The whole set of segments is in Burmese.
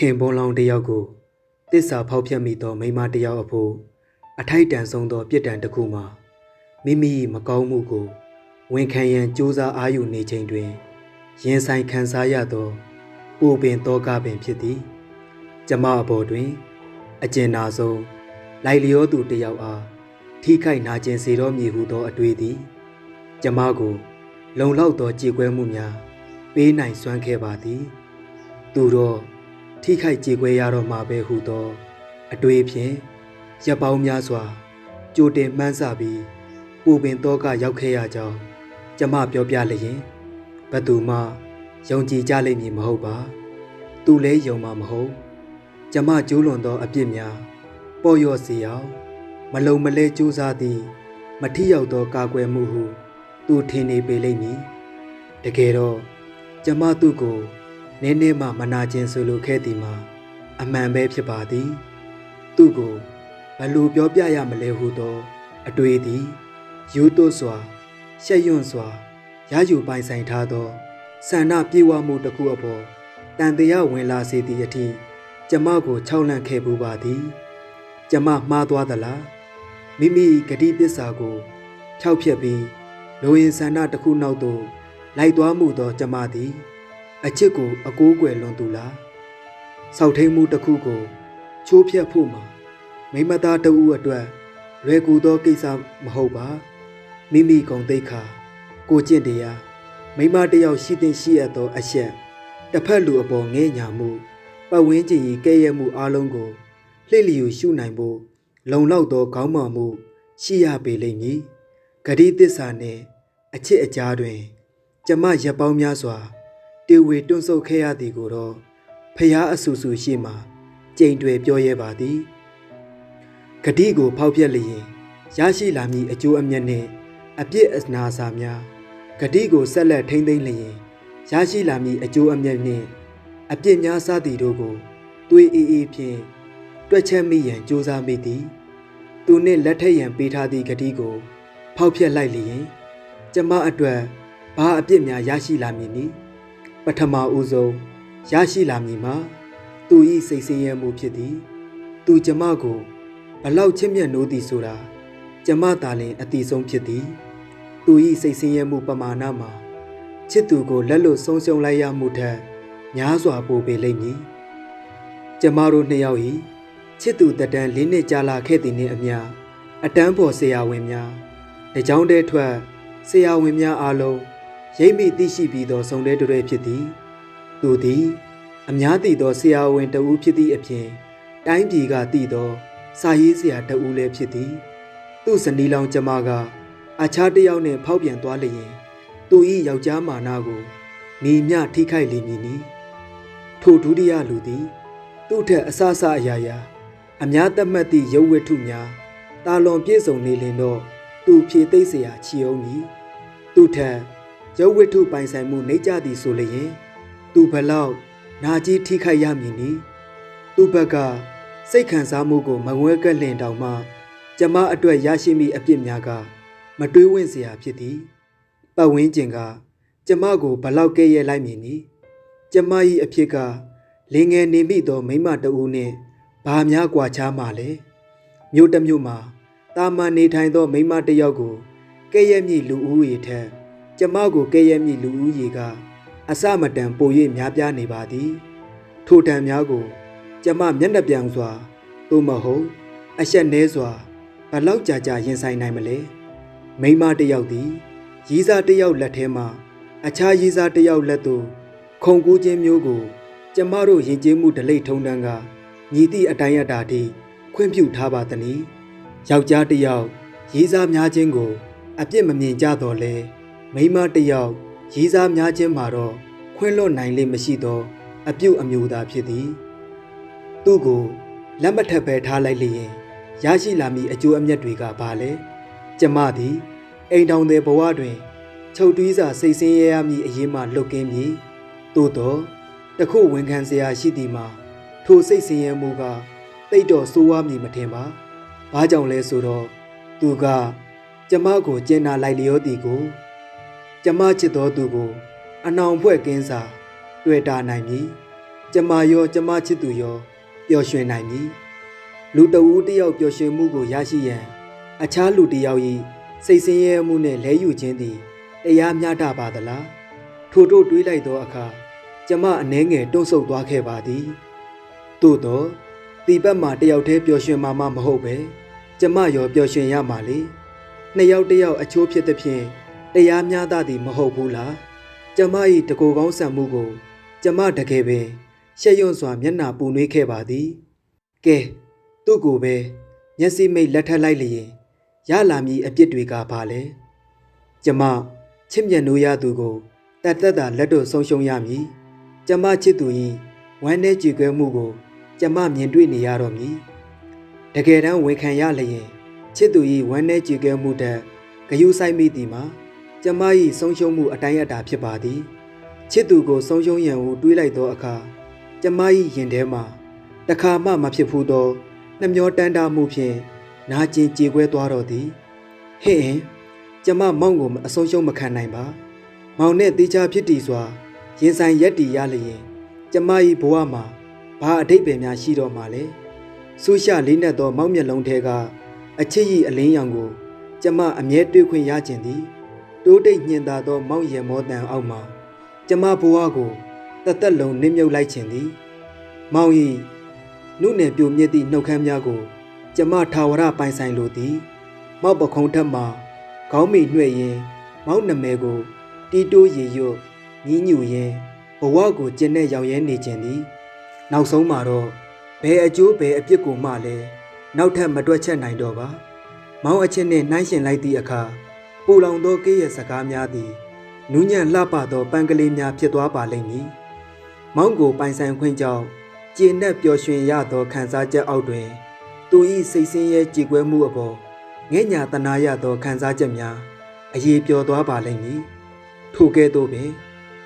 ခင်ပွန်လောင်တစ်ယောက်ကိုတစ္ဆာဖောက်ဖျက်မိသောမိန်းမတစ်ယောက်အဖို့အထိုက်တန်ဆုံးသောပြစ်ဒဏ်တစ်ခုမှာမိမိ၏မကောင်းမှုကိုဝန်ခံရန်ကြိုးစားအားယူနေချိန်တွင်ရင်ဆိုင်ခံစားရသောပူပင်သောကပင်ဖြစ်သည်ကျမအပေါ်တွင် အကျဉ်းနာဆုံးလိုက်လျောသူတစ်ယောက်အားထိခိုက်နာကျင်စေတော်မည်ဟုသောအတွေ့သည်ကျမကို လုံလောက်သောကြည်ကွဲမှုများ ပေးနိုင်စွမ်းခဲ့ပါသည် သူတော့ ထိခိုက်ကြည်ကွဲရတော့မှာပဲဟုသော အတွေ့ဖြင့်ရပ်ပေါင်းများစွာကြိုတင်မှန်းဆပြီးပူပင်တော့ကရောက်ခဲ့ရကြောင်းကျမပြောပြလျင်ဘသူမှယုံကြည်ကြလိမ့်မည်မဟုတ်ပါ သူလည်းယုံမှာမဟုတ်ကျမကျိုးလွန်သောအပြစ်များပေါ်လျော့စေအောင်မလုံမလဲကြိုးစားသည်မထီရောက်သောကာကွယ်မှုဟု သူထင်နေပေလိမ့်မည်တကယ်တော့ကျမသူ့ကို နည်းနည်းမှမနာကျင်ဆိုလိုခဲ့သည်မှာအမှန်ပဲဖြစ်ပါသည် သူ့ကိုဘယ်လိုပြောပြရမလဲဟုသော အတွေ့သည်ယူသွတ်စွာရှက်ရွံ့စွာရယူပိုင်ဆိုင်ထားသောဆန္ဒပြေဝမှုတစ်ခုအပေါ်တန်တရားဝင်လာစေသည့်အထိကျမကိုခြောက်လန့်ခဲ့ပူပါသည် ကျမမှားသွားသလားမိမိဂတိပစ္စာကိုခြောက်ဖြက်ပြီးလိုရင်ဆန္ဒတစ်ခုနောက်သို့လိုက်သွားမှုသောကျမသည် အချစ်ကိုအကိုးကွယ်လွန်သူလားစောက်ထိန်မှုတစ်ခုကို ချိုးဖျက်ဖို့မှာမိမသားတဦးအတွက်လွယ်ကူသောကိစ္စမဟုတ်ပါမိမိကုံသိက္ခာကိုကျင့်တရားမိမတစ်ယောက်ရှိတဲ့ရှိရသောအရှက်တစ်ဖက်လူအပေါ်ငဲ့ညာမှုပတ်ဝန်းကျင်၏ကဲ့ရဲ့မှုအလုံးကိုလှည့်လျူရှုနိုင်ဖို့လုံလောက်သောခေါင်းမာမှု ရှိရပေလိမ့်မည်ဂတိသစ္စာနှင့်အချစ်အကြားတွင် ကျမရက်ပေါင်းများစွာ တေဝေတွန့်ဆုတ်ခဲ့ရသည်ကိုတော့ဖျားအဆူဆူရှိမှကြိမ်တွေပြောရဲပါသည်ဂတိကိုဖောက်ပြက်လျင်ရရှိလာမည်အကျိုးအမြတ်နှင့်အပြစ်အနာစာများဂတိကိုဆက်လက်ထိမ့်သိမ့်လျင်ရရှိလာမည်အကျိုးအမြတ်နှင့်အပြစ်များစသည်တို့ကိုတွေးအေးအေးဖြင့်တွက်ချက်မိရန်ကြိုးစားမိသည်သူနှင့်လက်ထက်ရန်ပေးထားသည့်ဂတိကို ဖောက်ဖျက်လိုက်လျင် ကျမအတွက်ဘာအပြစ်များရရှိလာမည်နည်း ပထမဦးဆုံးရရှိလာမည်မှာသူ၏စိတ်ဆင်းရဲမှုဖြစ်သည် သူကျမကိုဘလောက်ချစ်မြတ်နိုးသည်ဆိုတာကျမသာလျှင်အတိဆုံးဖြစ်သည် သူ၏စိတ်ဆင်းရဲမှုပမာဏမှာချစ်သူကိုလက်လွတ်ဆုံးရှုံးလိုက်ရမှုထက်များစွာပိုပေလိမ့်မည်ကျမတို့နှစ်ယောက်၏ချစ်သူတတန်းလေးနှစ်ကြာလာခဲ့သည်နှင့်အမျှအတန်းပေါ်ဆရာဝန်များတကြောင်တည်းထွက်ဆရာဝန်များအားလုံး ရိပ်မိသိရှိပြီးသောစုံတဲ့တွေဖြစ်သည် သူသည် အများသိသောဆရာဝန်တဦးဖြစ်သည့်အပြင် တိုင်းပြည်ကသိသောစာရေးဆရာတဦးလည်းဖြစ်သည် သူ့ဇနီးလောင်ကျမက အခြားတစ်ယောက်နှင့်ဖောက်ပြန်သွားလျင်သူ၏ယောက်ျားမာနကိုမိမြထိခိုက်လိမ့်မည်နီထိုဒုတိယလူသည် သူ့ထက်အဆအဆအရာရာအများသက်မှတ်သည့်ရုပ်ဝတ္ထုများတာလွန်ပြည့်စုံနေလင်တော့သူဖြည့်သိမ့်เสียချီအောင်မည်သူထက် ရုပ်ဝတ္ထုပိုင်ဆိုင်မှုနှိမ့်ကြသည်ဆိုလျင်သူဘလောက်နာကြီးထိခိုက်ရမည်နီသူဘက်ကစိတ်ခံစားမှုကိုမငွဲကက်လင်တောင်မှကျမအတွက်ရရှိမိအပြစ်များကမတွေးဝင့်စရာဖြစ်သည်ပတ်ဝန်းကျင်က ကျမကိုဘလောက်ကဲ့ရဲ့လိုက်မည်နီကျမ၏အဖြစ်ကလင်ငယ်နေမိသောမိမတဦးနှင့်ဘာများကွာခြားမှလဲမြို့တစ်မြို့မှာတာမန်နေထိုင်သောမိမတစ်ယောက်ကိုကဲ့ရဲ့မည်လူဦးရေထက် ကျမကိုကဲ့ရဲ့မိလူဦးရေကအစမတန်ပို၍များပြားနေပါသည် ထိုတံများကို ကျမမျက်နှာပြောင်စွာသို့မဟုတ်အဆက်နှဲစွာဘလောက်ကြာကြာရင်ဆိုင်နိုင်မလဲမိမတစ်ယောက်သည်ရီးစားတစ်ယောက်လက်ထဲမှအခြားရီးစားတစ်ယောက်လက်သို့ခုံကူးခြင်းမျိုးကို ကျမတို့ယဉ်ကျေးမှုဒလိတ်ထုံတန်းကညီသည့်အတိုင်းအတာထိခွင့်ပြုထားပါသနည်းယောက်ျားတစ်ယောက်ရီးစားများခြင်းကို အပြစ်မမြင်ကြတော့လဲ မိန်းမတစ်ယောက်ရီးစားများခြင်းမှာတော့ခွင့်လွတ်နိုင်လိမ့်မရှိသော အပြုတ်အမျိုးသားဖြစ်သည် သူ့ကိုလက်မထပ်ပဲထားလိုက်လျင်ရရှိလာမည့်အကျိုးအမြတ်တွေကဘာလဲကျမသည်အိမ်တောင်တဲ့ဘဝတွင် ချုပ်တွီးစာစိတ်ဆင်းရဲရမည့်အရေးမှလွတ်ကင်းမည်သို့တော့တခုဝန်ခံစရာရှိသည်မှာထိုစိတ်ဆင်းရဲမှုကတိတ်တော်ဆိုးဝါးမည်မထင်ပါ။ဘာကြောင့်လဲဆိုတော့သူက ကျမကိုကျင်နာလိုက်လျောသည်ကို ကျမချစ်တော်သူကို အနောင်ဖွဲ့ကင်းစာတွေ့တာနိုင်မည်။ကျမရောကျမချစ်သူရောပျော်ရွှင်နိုင်မည်လူတဦးတစ်ယောက်ပျော်ရွှင်မှုကိုရရှိရန် အခြားလူတစ်ယောက်၏စိတ်ဆင်းရဲမှုနှင့်လဲယူခြင်းသည်တရားမျှတပါသလားထို့တို့တွေးလိုက်သောအခါကျမအနှဲငယ်တွန့်ဆုတ်သွားခဲ့ပါသည်သို့သောဒီဘက်မှတယောက်တည်းပျော်ရွှင်မှာမှမဟုတ်ပဲကျမရောပျော်ရွှင်ရမှာလေနှစ်ယောက်တစ်ယောက်အချိုးဖြစ်သည်ဖြင့် တရားမျှတသည်မဟုတ်ဘူးလားကျမ၏တကူကောင်းဆံမှုကို ကျမတကယ်ပင်ရှက်ရွံ့စွာမျက်နှာပူနွေးခဲ့ပါသည်ကဲသူ့ကိုပဲမျက်စိမိတ်လက်ထပ်လိုက်လျင်ရလာမည်အပြစ်တွေကပါလဲကျမချစ်မြတ်နိုးရသူကိုတတ်သက်တာလက်တို့ဆုံးရှုံးရမည်ကျမချစ်သူ၏ဝမ်းနဲ့ကြည်ကွဲမှုကို ကျမမြင်တွေ့နေရတော့မည်တကယ်တမ်းဝန်ခံရလျင်ချစ်သူ၏ဝမ်းနဲ့ကြည်ကွဲမှုတက်ဂယုဆိုင်မိသည်မှာ ကျမ၏ဆုံးရှုံးမှုအတိုင်းအတာဖြစ်ပါသည်ချစ်သူကိုဆုံးရှုံးရန်ဟုတွေးလိုက်သောအခါကျမ၏ရင်ထဲမှာတခါမှမဖြစ်ဘူးသောနှမျောတန်းတာမှုဖြင့်နာကျင်ကြေကွဲသွားတော့သည်ဟဲ့ဟင်ကျမမောင်ကိုအဆုံးရှုံးမခံနိုင်ပါမောင်နဲ့တေချာဖြစ်တည်စွာရင်ဆိုင်ရက်တည်ရလျင်ကျမ၏ဘဝမှာဘာအတိတ်ပဲများရှိတော့မှာလဲဆူရှလေးနဲ့သောမောင်မျက်လုံးထဲကအချစ်ဤအလင်းရောင်ကို ကျမအမြဲတွေ့ခွင့်ရခြင်းသည် တိုးတိတ်ညင်သာသောမောင်ရမောတန်အောက်မှာကျမဘဝကိုတသက်လုံးနစ်မြုပ်လိုက်ခြင်းသည် မောင်ဤနုနယ်ပြိုမြစ်သည့်နှုတ်ခမ်းများကို ကျမထာဝရပိုင်ဆိုင်လိုသည် မောက်ပခုံးထက်မှခေါင်းမိနှွဲ့ရင် မောက်နမဲကိုတီတိုးရီရွတ်ညီးညူရင်ဘဝကိုကျင့်တဲ့ရောင်ရဲနေခြင်းသည် နောက်ဆုံးမှာတော့ဘယ်အကျိုးဘယ်အပြစ်ကိုမှလည်းနောက်ထပ်မတွက်ချက်နိုင်တော့ပါ မောင်အချင်းနှင့်နှိုင်းရှင်လိုက်သည့်အခါ ပူလောင်သောကေးရဲ့စကားများသည်နူးညံ့လှပသောပန်းကလေးများဖြစ်သွားပါလိမ့်မည်။မောင်ကိုပိုင်ဆိုင်ခွင့်ကြောင့်ကျေနပ်ပျော်ရွှင်ရသောခံစားချက်အောက်တွင် သူ၏စိတ်ဆင်းရဲကြေကွဲမှုအပေါ်ငဲ့ညာတနာရသောခံစားချက်များအရေးပျော်သွားပါလိမ့်မည်။ထိုကဲ့သို့ပင်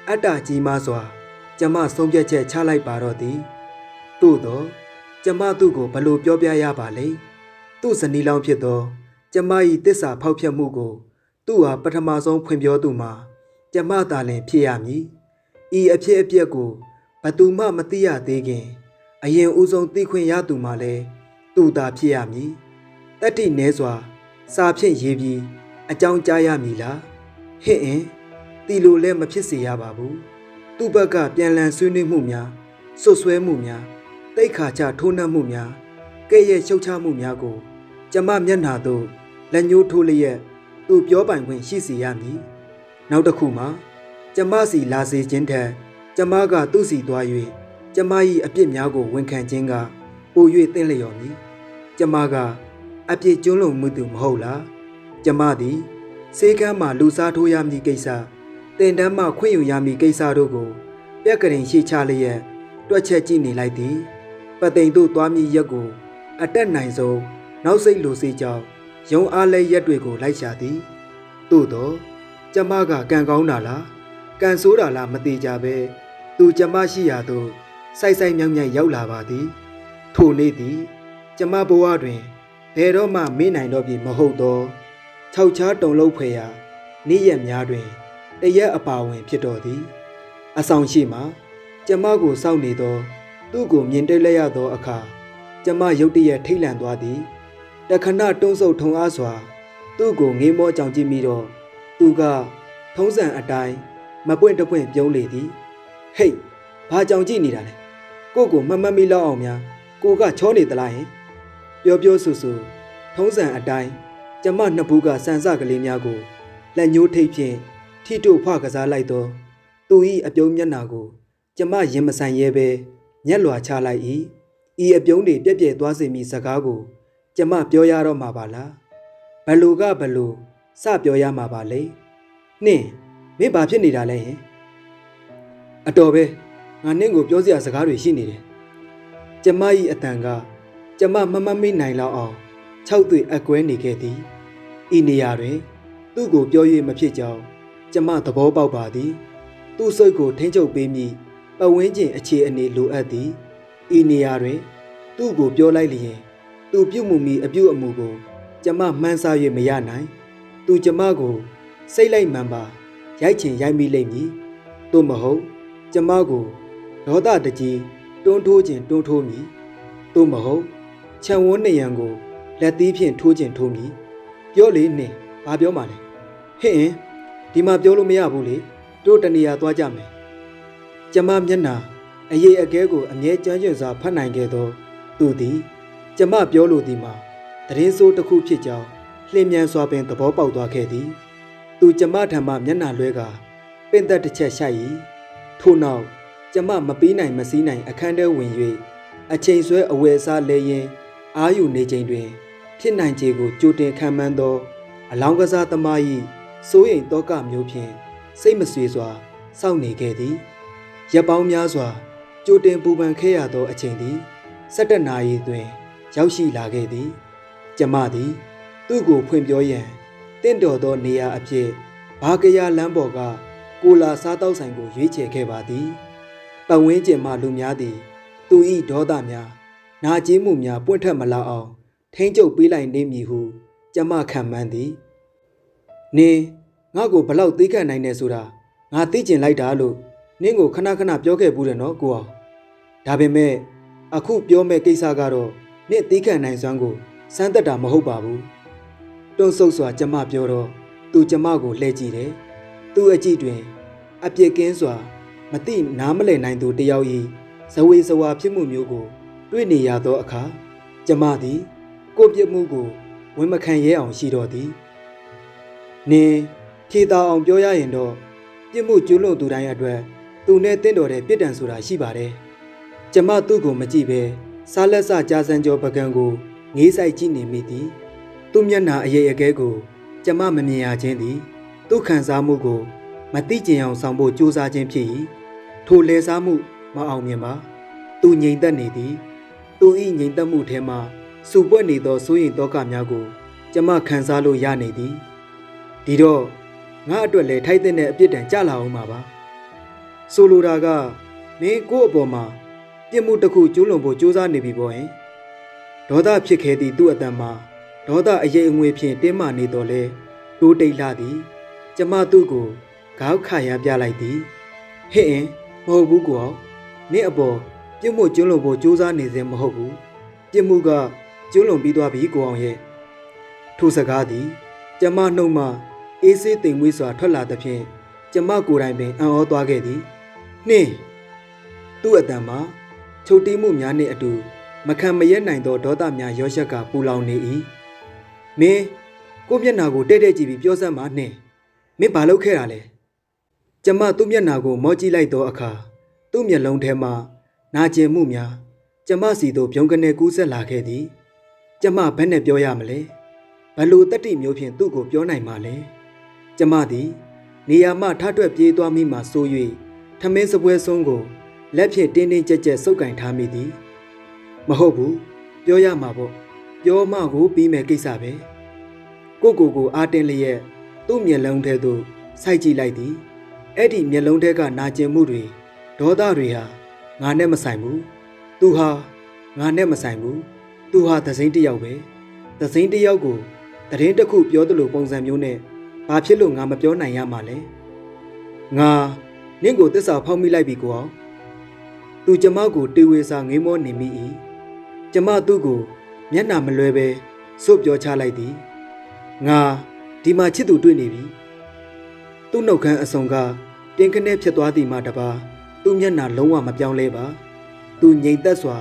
အတ္တကြီးမားစွာ ကျမဆုံးဖြတ်ချက်ချလိုက်ပါတော့သည်။သို့သောကျမသူ့ကိုဘလို့ပြောပြရပါလိမ့်။သူ့ဇနီးလောင်ဖြစ်သော ကျမ၏တစ္ဆာဖောက်ဖျက်မှုကို သူ့ဟာပထမဆုံးဖွင့်ပြောသူမှာကျမသာလင်ဖြစ်ရမည်။ဤအဖြစ်အပျက်ကိုဘသူမှမသိရသေးခင် အရင်ဦးဆုံးသိခွင့်ရသူမှာလဲသူသာဖြစ်ရမည်။တတ္တိနဲစွာ စာဖြင့်ရေးပြီးအကြောင်းကြားရမည်လား။ဟင့်အင်းတီလိုလည်းမဖြစ်စေရပါဘူး။သူ့ဘက်ကပြန်လည်ဆွေးနွေးမှုများဆွဆွဲမှုများတိတ်ခါချထိုးနှက်မှုများကဲ့ရဲ့ရှုတ်ချမှုများကို ကျမမျက်နှာသို့လက်ညှိုးထိုးလျက် သူပြောပိုင်ခွင့်ရှိစေရမည်။နောက်တစ်ခုမှာကျမစီလာစေခြင်းထက်ကျမကသူ့စီသွား၍ကျမ၏အပြစ်များကိုဝန်ခံခြင်းကပို၍သင့်လျော်မည်။ကျမကအပြစ်ကျွလွန်မှုသူမဟုတ်လား။ကျမသည်စေကမ်းမှလူစားထိုးရမည်ကိစ္စတင်တန်းမှခွင့်ယူရမည်ကိစ္စတို့ကိုပြက်ကရင်ရှိချလျက်တွက်ချက်ကြည့်နေလိုက်သည်။ပသိမ်တို့သွားမည်ရက်ကို အတက်နိုင်ဆုံးနောက်စိတ်လိုစေကြောင်း ယုံအားလဲရက်တွေကိုလိုက်ရှာသည်သို့တော့ကျမကကံကောင်းတာလားကံဆိုးတာလားမသေးကြပဲသူကျမရှိရာသို့စိုက်စိုက်မြောက်မြောက်ရောက်လာပါသည် ထိုနေ့သည် ကျမဘဝတွင်ဘယ်တော့မှမေ့နိုင်တော့ပြီမဟုတ်သောခြောက်ချားတုံလုံးဖွယ်ရာနေ့ရက်များတွင်တရက်အပါဝင်ဖြစ်တော်သည် အဆောင်ရှိမှကျမကိုစောင့်နေသော သူ့ကိုမြင်တွေ့လိုက်ရသောအခါကျမရုတ်တရက်ထိတ်လန့်သွားသည် တခဏတွန်းဆုပ်ထုံအားစွာ သူ့ကိုငေးမောကြောင်ကြည့်မိတော့သူကထုံးစံအတိုင်းမပွင့်တပွင့်ပြုံးလေသည်ဟိတ်ဘာကြောင်ကြည့်နေတာလဲကို့ကိုမမတ်မိလောက်အောင်များကိုကချောနေသလားဟင်ပြောပြောဆူဆူထုံးစံအတိုင်းကျမနှစ်ဘူးကစံစကလေးများကိုလက်ညှိုးထိပ်ဖြင့်ထိတို့ဖကစားလိုက်တော့သူ၏အပြုံးမျက်နာကို ကျမရင်မဆိုင်ရဲပဲညက်လွာချလိုက်၏ဤအပြုံးတွေပြက်ပြဲသွားစေမိစကားကို ကျမပြောရတော့မှာပါလားဘလူကဘလူစပြောရမှာပါလေနှင်းမင်းဘာဖြစ်နေတာလဲဟင်အတော်ပဲငါနှင်းကိုပြောစရာစကားတွေရှိနေတယ်ကျမ၏အတန်ကကျမမမမေ့နိုင်လောက်အောင်၆သွေအကွဲနေခဲ့သည်ဤနေရာတွင် သူ့ကိုပြော၍မဖြစ်ကြောင်းကျမသဘောပေါက်ပါသည် သူ့စိတ်ကိုထိမ့်ချုပ်ပေးမိပဝင်းကျင်အခြေအနေလိုအပ်သည်ဤနေရာတွင် သူ့ကိုပြောလိုက်လျင် သူပြုတ်မှုမီအပြုတ်အမူကို ကျမမှန်းဆ၍မရနိုင် သူကျမကိုစိတ်လိုက်မှန်ပါရိုက်ချင်ရိုက်မိလိမ့်မည်သို့မဟုတ်ကျမကိုဒေါသတကြီးတွန်းထိုးခြင်းတွန်းထိုးမည်သို့မဟုတ်ခြံဝန်းနေရန်ကိုလက်သီးဖြင့်ထိုးခြင်းထိုးမည်ပြောလေနှင်ဘာပြောမှလဲဟင့်အင်းဒီမှာပြောလို့မရဘူးလေတို့တနေရာသွားကြမယ်ကျမမျက်နှာအရေးအကဲကိုအမြဲကြမ်းကြွစွာဖတ်နိုင်ခဲ့သောသူသည် ကျမပြောလိုသည်မှာတရင်ဆိုးတစ်ခုဖြစ်ကြောင်းလျင်မြန်စွာပင်သဘောပေါက်သွားခဲ့သည် သူကျမထံမှမျက်နှာလွှဲကာပင့်သက်တစ်ချက်ရှိုက်၏ထို့နောက်ကျမမပြီးနိုင်မစည်းနိုင်အခန်းထဲဝင်၍အချိန်ဆွဲအဝယ်စားလဲရင်အာယူနေချိန်တွင် ဖြစ်နိုင်ခြေကိုကြိုတင်ခံမှန်းသော အလောင်းကစားသမား၏စိုးရိမ်တောကမျိုးဖြင့်စိတ်မဆွေစွာစောင့်နေခဲ့သည်ရက်ပေါင်းများစွာကြိုတင်ပူပန်ခဲ့ရသောအချိန်သည်17နာရီတွင် ရောက်ရှိလာခဲ့သည်ကျမသည် သူ့ကိုဖွင့်ပြောရန်တင့်တော်သောနေရာအဖြစ်ဘာကရလမ်းပေါ်ကကိုလာစားတောက်ဆိုင်ကိုရွေးချယ်ခဲ့ပါသည်ပတ်ဝန်းကျင်မှလူများသည် သူ၏ဒေါသများနာကျင်းမှုများပွင့်ထွက်မလာအောင် ထိမ့်ကျုပ်ပေးလိုက်နေမည်ဟုကျမခံမှန်းသည်နင်းငါ့ကိုဘလောက်သိခံနိုင်နေဆိုတာငါသိကျင်လိုက်တာလို့နင်းကိုခဏခဏပြောခဲ့ဘူးတယ်နော်ကိုအောင်ဒါပေမဲ့အခုပြောမဲ့ကိစ္စကတော့ နင့်သိခံနိုင်စွမ်းကိုစမ်းသက်တာမဟုတ်ပါဘူးတွန့်ဆုတ်စွာကျမပြောတော့သူကျမကိုလှည့်ကြည့်တယ်သူ့အကြည့်တွင် အပြစ်ကင်းစွာ မတိနားမလည်နိုင်သူတယောက်၏ဇဝေဇဝါဖြစ်မှုမျိုးကို တွေ့နေရသောအခါကျမသည် ကိုယ့်ပြစ်မှုကိုဝန်မခံရဲအောင်ရှိတော့သည်နင်ဖြေတာအောင်ပြောရရင်တော့ပြစ်မှုကျူးလွန်သူတိုင်းအတွက်သူနဲ့တင့်တော်တဲ့ပြစ်ဒဏ်ဆိုတာရှိပါတယ်ကျမသူ့ကိုမကြည့်ပဲ စားလက်စကြားစံကျော်ပကံကိုငေးဆိုင်ကြည့်နေမိသည်သူ့မျက်နှာအရေးအကဲကို ကျမမမြင်ရခြင်းသည်သူ့ခံစားမှုကို မသိကျင်အောင်ဆောင်ဖို့ကြိုးစားခြင်းဖြစ်၏ထိုလဲစားမှုမအောင်မြင်ပါသူငြိမ်သက်နေသည်သူ၏ငြိမ်သက်မှုထဲမှစူပွက်နေသောစိုးရိမ်သောကများကို ကျမခံစားလို့ရနေသည်ဒီတော့ငါအတွက်လည်းထိုက်တဲ့အပြစ်ဒဏ်ကြလာအောင်ပါပါဆိုလိုတာကမင်းကိုယ့်အပေါ်မှာ ပြစ်မှုတစ်ခုကျူးလွန်ဖို့ကြိုးစားနေပြီပေါ့ဟင်ဒေါသဖြစ်ခဲ့သည့်သူ့အတန်မှာဒေါသအရေးအငွေဖြင့်တင်းမာနေတော်လဲတိုးတိတ်လာသည် ကျမသူ့ကိုခေါက်ခါရမ်းပြလိုက်သည်ဟဲ့အင်းမဟုတ်ဘူးကွာနင့်အပေါ်ပြစ်မှုကျူးလွန်ဖို့ကြိုးစားနေစေမဟုတ်ဘူးပြစ်မှုကကျူးလွန်ပြီးသွားပြီကိုအောင်ရဲ့ထိုစကားသည် ကျမနှုတ်မှအေးဆေးတိမ်မွေးစွာထွက်လာသဖြင့်ကျမကိုယ်တိုင်ပင်အံ့ဩသွားခဲ့သည်နှင်းသူ့အတန်မှာ ချုပ်တီးမှုများနှင့်အတူ မခံမရက်နိုင်သောဒေါသများရောရှက်ကပူလောင်နေ၏မင်းကိုမျက်နာကိုတိတ်တိတ်ကြည့်ပြီးပြောစမ်းပါနှင်းမင်းဘာလုပ်ခဲ့တာလဲကျမသူ့မျက်နာကိုမောကြည့်လိုက်သောအခါသူ့မျက်လုံးထဲမှာနာကျင်မှုများကျမစီသို့ပြုံးကနေကူးဆက်လာခဲ့သည် ကျမဘယ်နဲ့ပြောရမလဲဘလို့တတိမျိုးဖြင့်သူ့ကိုပြောနိုင်မှာလဲကျမသည် နေရာမှထထွက်ပြေးသွားမိမှဆို၍ထမင်းစပွဲဆုံးကို လက်ဖြင့်တင်းတင်းကြပ်ကြပ်စုပ်ကင်ထားမိသည်မဟုတ်ဘူးပြောရမှာပေါ့ပြောမှကိုပြီးမယ်ကိစ္စပဲကိုကိုကိုအားတင်းလျက်သူ့မျက်လုံးထဲသို့စိုက်ကြည့်လိုက်သည်အဲ့ဒီမျက်လုံးထဲကနာကျင်မှုတွေဒေါသတွေဟာငါနဲ့မဆိုင်ဘူးသူဟာငါနဲ့မဆိုင်ဘူးသူဟာသစိမ့်တစ်ယောက်ပဲသစိမ့်တစ်ယောက်ကိုတရင်တစ်ခုပြောသလိုပုံစံမျိုးနဲ့ဘာဖြစ်လို့ငါမပြောနိုင်ရမှာလဲငါနင့်ကိုတစ္ဆာဖောက်မိလိုက်ပြီကိုအောင် သူကျမကိုတေဝေစာငေးမောနေမိ၏ကျမသူ့ကို မျက်နှာမလွဲပဲစွတ်ပြောချလိုက်သည်ငါဒီမှာချစ်သူတွေ့နေပြီသူ့နှုတ်ခမ်းအစုံကတင်းခနဲ့ဖြစ်သွားသည်မှတပါသူ့မျက်နှာလုံးဝမပြောင်းလဲပါ သူငြိမ်သက်စွာ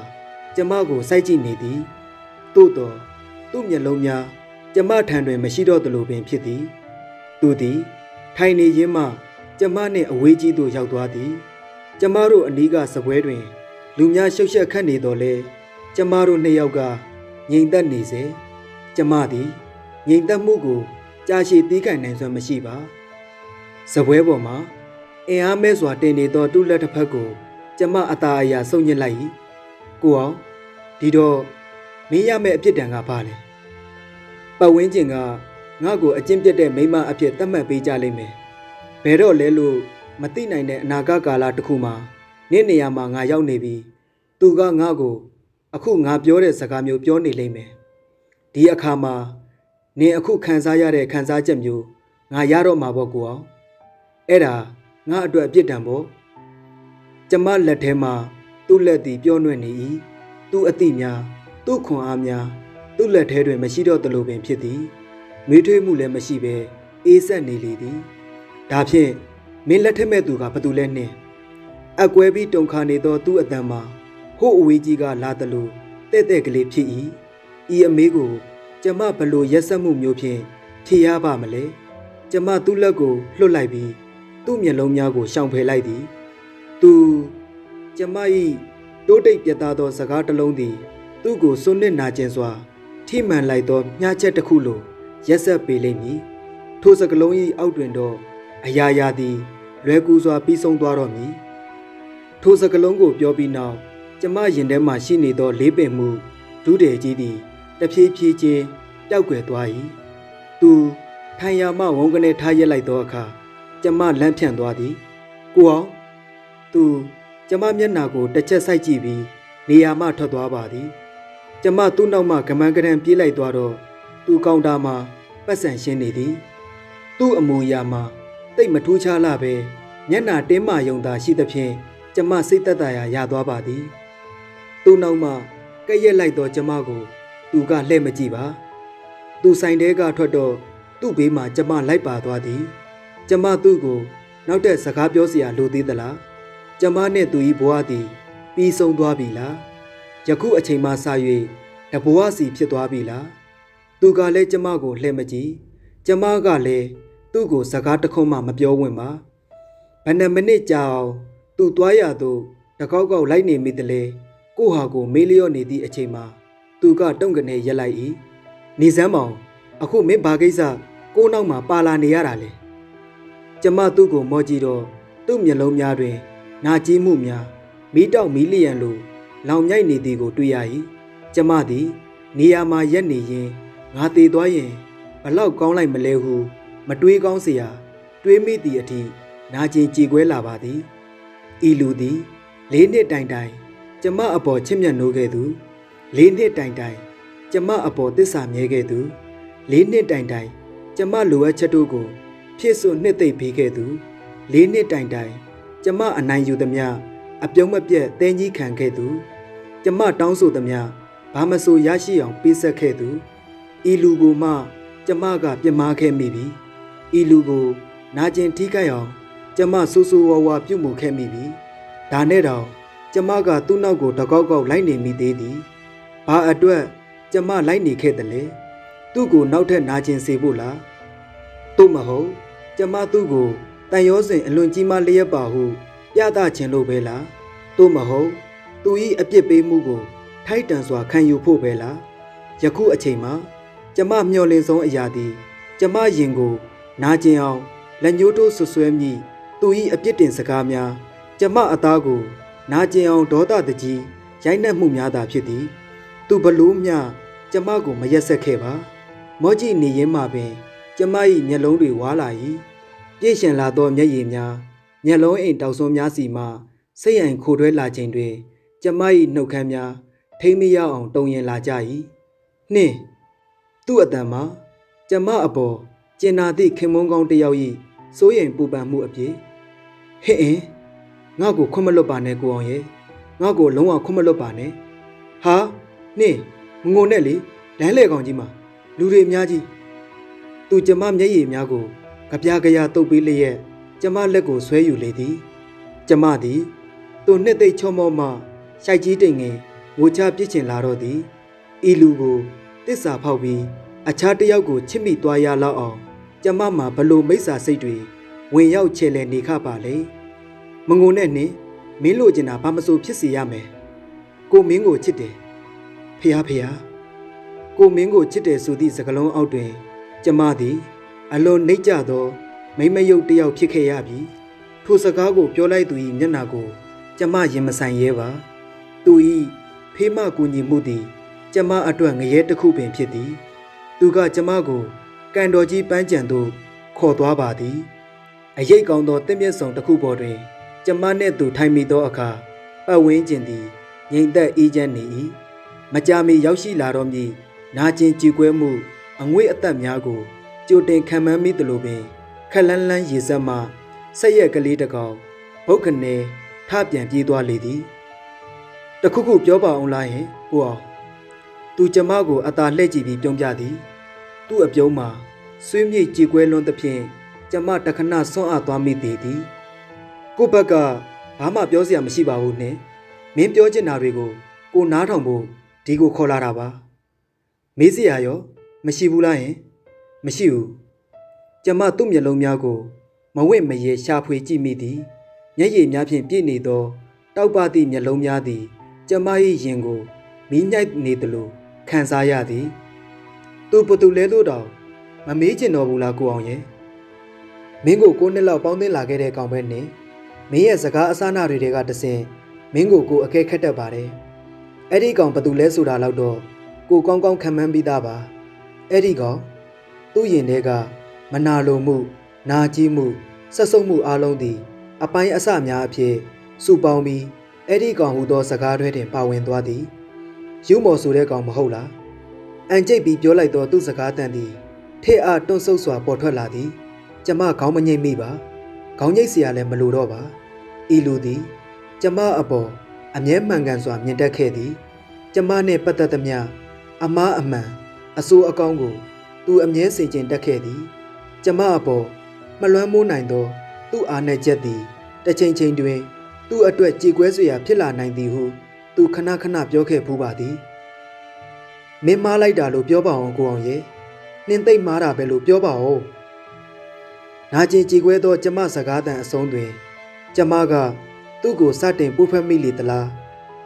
ကျမကိုစိုက်ကြည့်နေသည်သို့တော်သူ့မျက်လုံးများကျမထံတွင်မရှိတော့သလိုပင်ဖြစ်သည် သူသည် ထိုင်နေရင်းမှ ကျမနှင့်အဝေးကြီးသို့ရောက်သွားသည် ကျမတို့အနီးကစပွဲတွင် လူများရှုပ်ရှက်ခတ်နေတော်လဲကျမတို့နှစ်ယောက်ကငြိမ်သက်နေစေကျမသည်ငြိမ်သက်မှုကိုကြာရှည်သီးခံနိုင်စွမ်းမရှိပါစပွဲပေါ်မှာအင်အားမဲစွာတင်နေသောတူးလက်တစ်ဖက်ကို ကျမအသာအရာစုံညစ်လိုက်၏ကိုအောင်ဒီတော့မင်းရမယ့်အပြစ်ဒဏ်ကဘာလဲပတ်ဝန်းကျင်ကငါ့ကိုအကျင့်ပြတ်တဲ့မိမအဖြစ်သတ်မှတ်ပေးကြလိမ့်မယ်ဘယ်တော့လဲလို့ မသိနိုင်တဲ့အနာဂတ်ကာလတစ်ခုမှာနေ့နေရာမှာငါရောက်နေပြီသူကငါ့ကို အခုငါပြောတဲ့စကားမျိုးပြောနေလိမ့်မယ်ဒီအခါမှာနင်အခုခံစားရတဲ့ခံစားချက်မျိုးငါရတော့မှာပေါ့ကိုအောင်အဲ့ဒါငါအတွက်အပြစ်ဒဏ်ပေါ့ကျမလက်ထဲမှာသူ့လက်သည်ပြော့နှွဲ့နေ၏သူ့အသည့်များသူ့ခွန်အားများသူ့လက်ထဲတွင်မရှိတော့သလိုပင်ဖြစ်သည်မေးထွေးမှုလည်းမရှိဘဲအေးဆက်နေလေသည်ဒါဖြင့် မင်းလက်ထက်မဲ့သူကဘသူလဲနှင့်အကွဲပြီးတုန်ခါနေသောသူ့အတန်မှာဟို့အဝေးကြီးကလာသလိုတဲ့တဲ့ကလေးဖြစ်၏ဤအမေးကို ကျမဘလို့ရက်ဆက်မှုမျိုးဖြင့်ဖြေရပါမလဲကျမသူ့လက်ကိုလွှတ်လိုက်ပြီးသူ့မျက်လုံးများကိုရှောင်ဖယ်လိုက်သည်သူကျမ၏တိုးတိတ်ပြတ်သားသောစကားတစ်လုံးသည်သူ့ကိုစွန့်နစ်နာကျင်စွာ ထိမှန်လိုက်သောမြားချက်တစ်ခုလိုရက်ဆက်ပေလိမ့်မည်ထိုစကလုံး၏အောက်တွင်တော့ အရာရာသည်လွယ်ကူစွာပြီးဆုံးသွားတော့မည်ထိုစကလုံးကိုပြောပြီးနောက်ကျမရင်ထဲမှရှိနေသောလေးပင်မှုဒုတယ်ကြီးသည်တဖြည်းဖြည်းချင်းပျောက်ကွယ်သွား၏သူထိုင်ရာမှဝုန်းကနေထားရက်လိုက်သောအခါကျမလန့်ဖြန့်သွားသည်ကိုအောင်သူကျမမျက်နှာကိုတစ်ချက်စိုက်ကြည့်ပြီးနေရာမှထွက်သွားပါသည်ကျမသူ့နောက်မှကမန်းကရန်ပြေးလိုက်သွားတော့သူကောင်တာမှာပတ်စံရှင်းနေသည် သူ့အမူအရာမှာ တိတ်မထူးခြားလာပဲမျက်နှာတင်းမာယုံသာရှိသဖြင့်ကျမစိတ်သက်သာရာရသွားပါသည်သူ့နောက်မှကဲ့ရဲ့လိုက်သောကျမကို သူကလှည့်မကြည့်ပါသူဆိုင်တဲကထွက်တော့သူ့ဘေးမှာကျမလိုက်ပါသွားသည် ကျမသူ့ကို နောက်တဲ့စကားပြောစရာလိုသေးသလားကျမနဲ့သူ၏ဘဝသည်ပြီးဆုံးသွားပြီလားယခုအချိန်မှစ၍တဘဝစီဖြစ်သွားပြီလားသူကလည်းကျမကိုလှည့်မကြည့်ကျမကလည်း သူ့ကိုစကားတစ်ခွန်းမှမပြောဝင်ပါဘယ်နှမိနစ်ကြာအောင်သူသွားရသို့တကောက်ကောက်လိုက်နေမိတလေကိုဟာကိုမေးလျော့နေသည့်အချိန်မှာသူကတုံ့ကနေရက်လိုက်၏နေစမ်းမောင်အခုမင်းဘာကိစ္စကိုနောက်မှာပါလာနေရတာလေကျမသူ့ကိုမော့ကြည့်တော့သူ့မျက်လုံးများတွင် နာကျည်းမှုများမီးတောက်မီးလျံလိုလောင်မြိုက်နေသည်ကိုတွေ့ရ၏ကျမသည် နေရာမှာရက်နေရင်ငါတည်သွားရင်ဘလောက်ကောင်းလိုက်မလဲဟု မတွေးကောင်းเสียတွေးမိသည့်အထိနာကျင်ကြည်ကွဲလာပါသည်ဤလူသည်လေးနှစ်တိုင်တိုင် ကျမအပေါ်ချစ်မြတ်နိုးခဲ့သူလေးနှစ်တိုင်တိုင် ကျမအပေါ်တစ္ဆာမြဲခဲ့သူလေးနှစ်တိုင်တိုင် ကျမလိုအပ်ချက်တို့ကို ဖြစ်စွနှစ်သိမ့်ပေးခဲ့သူလေးနှစ်တိုင်တိုင် ကျမအနိုင်ယူသည်များအပြုံးမပြတ်တင်းကြီးခံခဲ့သူကျမတောင်းဆိုသမျှဘာမဆိုရရှိအောင်ပေးဆက်ခဲ့သူဤလူကိုမှကျမကပြစ်မှားခဲ့မိပြီ ဤလူကိုနာကျင်ထိခိုက်အောင်ကျမဆူဆူဝါဝါပြုတ်မှုခဲ့မိပြီဒါနဲ့တောင်ကျမကသူ့နောက်ကိုတကောက်ကောက်လိုက်နေမိသေးသည်ဘာအတွက်ကျမလိုက်နေခဲ့တယ်လေသူ့ကိုနောက်ထပ်နာကျင်စေဖို့လားသို့မဟုတ်ကျမသူ့ကိုတန်ရောစင်အလွန်ကြီးမားလျက်ပါဟုပြသခြင်းလို့ပဲလားသို့မဟုတ်သူ၏အပြစ်ပေးမှုကိုထိုက်တန်စွာခံယူဖို့ပဲလားယခုအချိန်မှာကျမမျှော်လင့်ဆုံးအရာသည်ကျမရင်ကို နာကျင်အောင်လက်ညှိုးထိုးဆွဆွဲမိသူ၏အပြစ်တင်စကားများကျမအသားကို နာကျင်အောင်ဒေါသတကြီးရိုက်နှက်မှုများသာဖြစ်သည်သူဘလို့မျှကျမကိုမရက်ဆက်ခဲ့ပါ မောကြည့်နေရင်မှပင် ကျမ၏မျက်လုံးတွေဝါလာ၏ပြည့်ရှင်လာသောမျက်ရည်များမျက်လုံးအိမ်တောက်စွန်းများစီမှစိတ်အိမ်ခိုတွဲလာခြင်းတွင် ကျမ၏နှုတ်ခမ်းများထိမ့်မရအောင်တုံရင်လာကြ၏နှင်းသူ့အတန်မှာကျမအပေါ် ကျင်နာသည့်ခင်မုန်းကောင်းတစ်ယောက်၏စိုးရိမ်ပူပန်မှုအပြည့်ဟဲ့အင်းငါ့ကိုခွတ်မလွတ်ပါနဲ့ကိုအောင်ရဲ့ငါ့ကိုလုံးဝခွတ်မလွတ်ပါနဲ့ဟာနှင်းမငုံနဲ့လေလမ်းလေကောင်ကြီးမှာလူတွေအများကြီးသူကျမမျက်ရည်များကိုကြပြားကြရာတုပ်ပြီးလျက်ကျမလက်ကိုဆွဲယူလေသည်ကျမသည်သူနှစ်သိမ့်ချောမောမှရှိုက်ကြီးတိမ်ငင်ငိုချပြစ်ချင်လာတော့သည်ဤလူကိုတစ္ဆာဖောက်ပြီးအခြားတစ်ယောက်ကိုချစ်မိသွားရလောက်အောင် ကျမမှာဘလို့မိစ္ဆာစိတ်တွေဝင်ရောက်ချေလဲနေခပါလေမငုံနဲ့နှင်းမင်းလိုချင်တာဘာမဆိုဖြစ်စီရမယ်ကိုမင်းကိုချစ်တယ်ဖះဖះကိုမင်းကိုချစ်တယ်ဆိုသည့်စကားလုံးအောက်တွင် ကျမသည် အလွန်နှိပ်ကြသော မိမယုတ်တစ်ယောက်ဖြစ်ခဲ့ရပြီထိုစကားကိုပြောလိုက်သူ၏မျက်နှာကို ကျမရင်မဆိုင်ရဲပါသူ၏ဖေးမကူညီမှုသည် ကျမအတွက်ငရဲတစ်ခုပင်ဖြစ်သည် သူကကျမကို ကန်တော်ကြီးပန်းကြံသို့ခေါ်သွားပါသည်အရေးကောင်းသောတင့်မျက်စုံတစ်ခုပေါ်တွင် ကျမနှင့်သူထိုင်မိသောအခါပတ်ဝန်းကျင်သည်ငြိမ်သက်အေးချမ်းနေ၏မကြာမီရောက်ရှိလာတော့မည်နာကျင်ကြည်ကွဲမှုအငွေ့အသက်များကိုကြိုတင်ခံမှန်းမိသလိုပင်ခက်လန်းလန်းရေစက်မှဆက်ရက်ကလေးတစ်ကောင်ဘုတ်ခနဲထထပြန်ပြေးသွားလေသည်တခုခုပြောပါအောင်လားယင်ကိုအောင်သူကျမကိုအသာလှည့်ကြည့်ပြီးပြုံးပြသည် သူ့အပြုံးမှာဆွေးမြေ့ကြည်ကွဲလွန်းသဖြင့်ကျမတခဏဆွန့်အားသွားမိသေးသည်ကိုယ့်ဘက်ကဘာမှပြောစရာမရှိပါဘူးနဲ့မင်းပြောချင်တာတွေကိုကိုနားထောင်ဖို့ဒီကိုခေါ်လာတာပါမေးစရာရော မရှိဘူးလားယင်မရှိဘူးကျမသူ့မျက်လုံးများကို မဝင့်မရေရှာဖွေကြည့်မိသည်မျက်ရည်များဖြင့်ပြည့်နေသော တောက်ပသည့်မျက်လုံးများသည် ကျမ၏ရင်ကိုမီးညိုက်နေသလိုခံစားရသည် သူဘသူလဲလို့တော့မမေးချင်တော့ဘူးလားကိုအောင်ရဲ့မင်းကိုကိုနှစ်လောက်ပေါင်းသင်းလာခဲ့တဲ့ကောင်ပဲနဲ့မင်းရဲ့စကားအစနာတွေကတဆင်မင်းကိုကိုအကဲခတ်တတ်ပါတယ်အဲ့ဒီကောင်ဘသူလဲဆိုတာတော့တော့ကိုကောင်းကောင်းခံမှန်းပြီးသားပါအဲ့ဒီကောင်သူ့ရင်ထဲကမနာလိုမှု နာကြည့်မှုဆက်ဆုပ်မှုအလုံးသည် အပိုင်းအစများအဖြစ်စုပေါင်းပြီးအဲ့ဒီကောင်ဟူသောစကားတွေတွင်ပါဝင်သွားသည်ယူမော်ဆိုတဲ့ကောင်မဟုတ်လား အန်ကျိတ်ပြီးပြောလိုက်သောသူ့စကားတန်သည်ထေအားတွန့်ဆုတ်စွာပေါ်ထွက်လာသည်ကျမခေါင်းမငိမ့်မိပါခေါင်းငိတ်เสียလည်းမလိုတော့ပါဤလူသည် ကျမအပေါ်အမြဲမှန်ကန်စွာမြင်တတ်ခဲ့သည် ကျမနှင့်ပတ်သက်သမျှအမားအမှန်အဆိုးအကောင်းကိုသူအမြဲစေခြင်းတက်ခဲ့သည် ကျမအပေါ်မလွမ်းမိုးနိုင်သော သူ့အားနဲ့ချက်သည်တစ်ချိန်ချိန်တွင် သူ့အတွက်ကြေကွဲစရာဖြစ်လာနိုင်သည်ဟုသူခဏခဏပြောခဲ့ဖူးပါသည် မင်းမားလိုက်တာလို့ပြောပါအောင်ကိုအောင်ရဲ့နှင်းသိမ့်မားတာပဲလို့ပြောပါဦးနာကျင်ကြေကွဲသောကျမစကားတန်အဆုံးတွင် ကျမကသူ့ကိုစတင်ပို့ဖက်မိလေသလား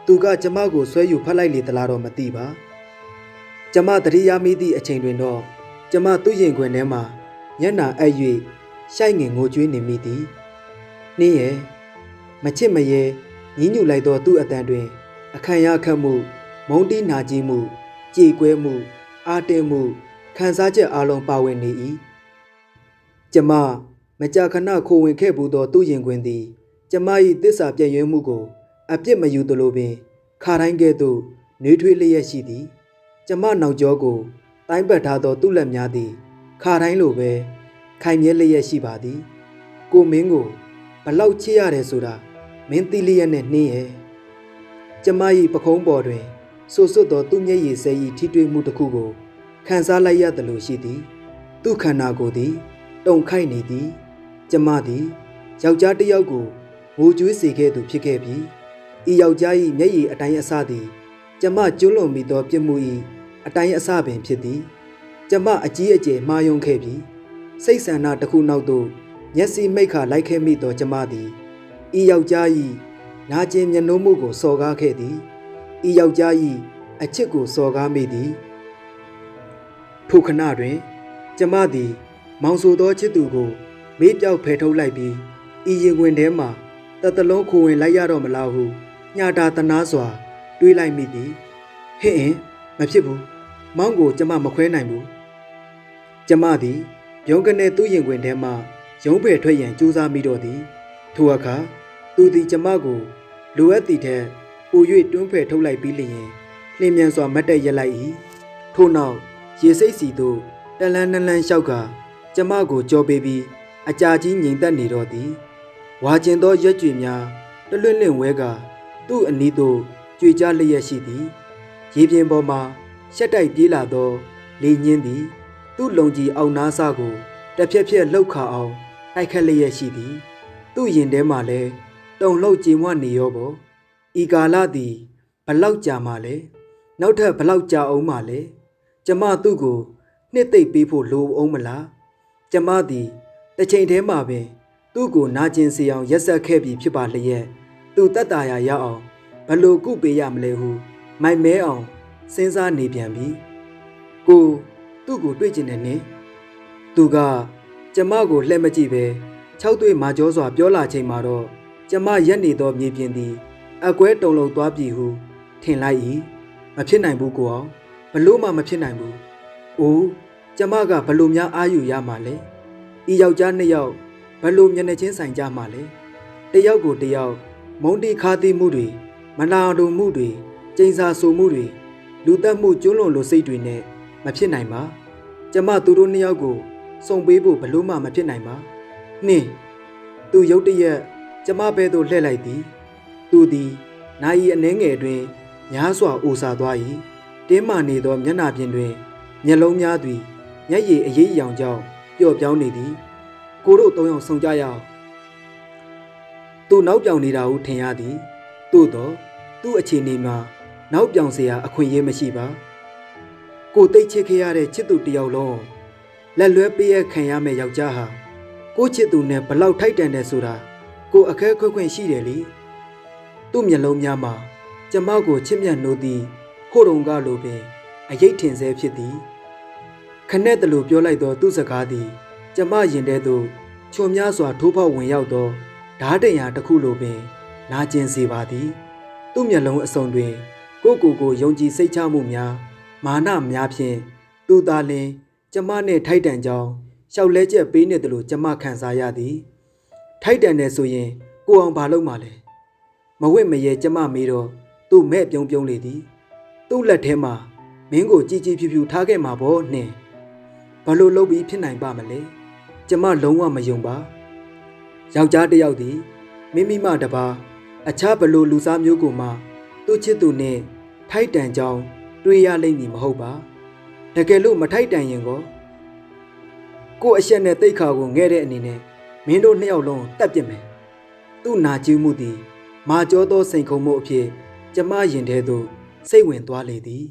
သူကကျမကိုဆွဲယူဖတ်လိုက်လေသလားတော့မသိပါကျမတတိယမိသည့်အချိန်တွင်တော့ကျမသူ့ရင်ခွင်ထဲမှာညနာအပ်၍ရှိုက်ငင်ငိုကြွေးနေမိသည်နှင်းရဲ့မချစ်မရဲညင်းညူလိုက်သောသူ့အတန်တွင် အခမ်းရခတ်မှု မုန်းတီးနာကြီးမှု ကြေကွဲမှုအာတင်မှုခံစားချက်အလုံးပါဝင်နေ၏ကျမမကြာခဏခိုဝင်ခဲ့ဘူးသောသူ့ရင်ခွင်သည် ကျမ၏တစ္ဆာပြည့်ရွံ့မှုကို အပြစ်မယူသလိုပင်ခါတိုင်းကဲ့သို့နှွေးထွေးလျက်ရှိသည် ကျမနောက်ကျောကိုတိုင်းပတ်ထားသောသူ့လက်များသည်ခါတိုင်းလိုပဲခိုင်မြဲလျက်ရှိပါသည် ကိုမင်းကိုဘလောက်ချစ်ရတယ်ဆိုတာမင်းသိလျက်နဲ့နှင်းရဲ့ကျမ၏ပခုံးပေါ်တွင် ဆူဆွတ်သောသူ့မျက်ရည်စဲ၏ထိတွေ့မှုတစ်ခုကိုခံစားလိုက်ရသလိုရှိသည်သူ့ခန္ဓာကိုယ်သည်တုန်ခိုက်နေသည်ကျမသည်ယောက်ျားတစ်ယောက်ကိုငိုကြွေးစေခဲ့သူဖြစ်ခဲ့ပြီးဤယောက်ျား၏မျက်ရည်အတိုင်းအစသည်ကျမကျွလွန်မိသောပြစ်မှု၏အတိုင်းအစပင်ဖြစ်သည်ကျမအကြီးအကျယ်မှားယွင်းခဲ့ပြီးစိတ်ဆန္ဒတစ်ခုနောက်သို့မျက်စိမိတ်ခါလိုက်ခဲ့မိသောကျမသည်ဤယောက်ျား၏နာကျင်မျက်နှာမှုကိုစော်ကားခဲ့သည် ဤယောက်ျား၏အချစ်ကိုစော်ကားမိသည်ထိုခဏတွင် ကျမသည် မောင်ဆိုသောချစ်သူကို မေးပြောက်ဖယ်ထုတ်လိုက်ပြီးဤရင်ခွင်ထဲမှတတလုံးခိုဝင်လိုက်ရတော့မလားဟုညတာတနာစွာ တွေးလိုက်မိသည်ဟင့်အင်းမဖြစ်ဘူးမောင်ကို ကျမမခွဲနိုင်ဘူးကျမသည်ရုံးကနေသူ့ရင်ခွင်ထဲမှရုံးဖယ်ထွက်ရန်ကြိုးစားမိတော့သည်ထိုအခါသူသည်ကျမကိုလိုအပ်သည့်ထက် ပို၍တွန်းဖယ်ထုတ်လိုက်ပြီးလျင်လျင်မြန်စွာမတ်တက်ရက်လိုက်၏ထို့နောက်ရေစိတ်စီသို့တလန်းနလန်းလျှောက်ကကျမကိုကြောပေးပြီးအကြာကြီးငြိမ်သက်နေတော့သည်ဝါကျင်သောရက်ကြွေများတလွင့်လင့်ဝဲကသူ့အနီးသို့ကြွေကြလျက်ရှိသည်ရေပြင်ပေါ်မှာရှက်တိုက်ပြေးလာသောလေညင်းသည် သူ့လုံကြီးအောင်နားစကိုတစ်ဖြက်ဖြက်လှုပ်ခါအောင်တိုက်ခတ်လျက်ရှိသည် သူ့ရင်ထဲမှာလည်းတုံလှုပ်ကြေမွနေရောပေါ့ ဤကာလသည်ဘလောက်ကြာမှလဲနောက်ထပ်ဘလောက်ကြာအောင်မှလဲကျမသူ့ကိုနှစ်သိပ်ပေးဖို့လိုအောင်မလားကျမသည်တစ်ချိန်တည်းမှာပင် သူ့ကိုနာကျင်စေအောင်ရက်ဆက်ခဲ့ပြီးဖြစ်ပါလျက်သူတတ်တာရရအောင်ဘလို့ကုပေးရမလဲဟုမိုက်မဲအောင်စဉ်းစားနေပြန်ပြီကိုသူ့ကိုတွေ့ကျင်တဲ့နင်းသူကကျမကိုလှည့်မကြည့်ပဲ၆တွေ့မာကျောစွာပြောလာချိန်မှာတော့ကျမရက်နေသောမြေပြင်သည် အကွဲတုံလုံသွားပြီဟုထင်လိုက်၏မဖြစ်နိုင်ဘူးကိုအောင်ဘလို့မှမဖြစ်နိုင်ဘူး။အိုးကျမကဘလို့များအာယူရမှာလဲ။ဤယောက်ျားနှစ်ယောက်ဘလို့မျက်နှာချင်းဆိုင်ကြမှာလဲ။တယောက်ကိုတယောက်မုန်းတီခါသိမှုတွေမနာလိုမှုတွေကျိန်စာဆိုမှုတွေလူတက်မှုကျွလွန်လိုစိတ်တွေနဲ့မဖြစ်နိုင်ပါ။ကျမသူတို့နှစ်ယောက်ကိုစုံပေးဖို့ဘလို့မှမဖြစ်နိုင်ပါ။နှင်းသူရုတ်တရက်ကျမဘဲသို့လှည့်လိုက်သည် သူသည်နိုင်အနှဲငယ်တွင်ညားစွာအိုစာသွား၏တင်းမာနေသောမျက်နှာပြင်တွင်မျက်လုံးများသည်မျက်ရည်အရေးအယောင်ကြောင့်ပျော့ပြောင်းနေသည်ကိုတို့သုံးယောက်ဆုံကြရအောင်သူနောက်ပြောင်နေတာဟုထင်ရသည်သို့သောသူ့အခြေအနေမှာနောက်ပြောင်เสียအခွင့်အရေးမရှိပါကိုတိတ်ချစ်ခဲ့ရတဲ့ချစ်သူတစ်ယောက်လုံးလက်လွဲပေးရခံရမယ့်ယောက်ျားဟာကိုချစ်သူနဲ့ဘလောက်ထိုက်တန်တယ်ဆိုတာကိုအခက်အခွင့်ခွင့်ရှိတယ်လေ သူ့မျက်လုံးများမှာကျမကိုချစ်မြတ်နိုးသည်ဟိုတုံကလိုပင်အရေးထင်ဆဲဖြစ်သည်ခနဲ့တလူပြောလိုက်သောသူ့စကားသည်ကျမရင်ထဲသို့ချွန်များစွာထိုးဖောက်ဝင်ရောက်သောဓာတ်တံရာတစ်ခုလိုပင်နာကျင်စေပါသည် သူ့မျက်လုံးအစုံတွင် ကိုကိုကိုယုံကြည်စိတ်ချမှုများမာနများဖြင့်သူသာလင်ကျမနှင့်ထိုက်တန်ကြောင်းရှောက်လဲချက်ပေးနေတယ်လို့ကျမခံစားရသည် ထိုက်တန်တယ်ဆိုရင်ကိုအောင်ဘာလုပ်မှာလဲ မဝင့်မရဲကျမမေးတော့သူ့မဲ့ပြုံးပြုံးလေသည်သူ့လက်ထဲမှာမင်းကိုကြည်ကြည်ဖြူဖြူထားခဲ့မှာပေါ့နှင်ဘာလို့လုပ်ပြီးဖြစ်နိုင်ပါမလဲကျမလုံးဝမယုံပါယောက်ျားတစ်ယောက်သည်မိမိမှတပါအခြားဘလို့လူစားမျိုးကိုမှသူ့ချစ်သူနဲ့ထိုက်တန်ကြောင်းတွေးရလိမ့်မည်မဟုတ်ပါတကယ်လို့မထိုက်တန်ရင်ကောကို့အရှက်နဲ့တိတ်ခါကိုငဲ့တဲ့အနေနဲ့မင်းတို့နှစ်ယောက်လုံးတတ်ပြစ်မယ်သူ့နာကျူးမှုသည် မာကျောသောစိန်ခုံမှုအဖြစ်ကျမရင်ထဲသို့စိတ်ဝင်သွားလေသည်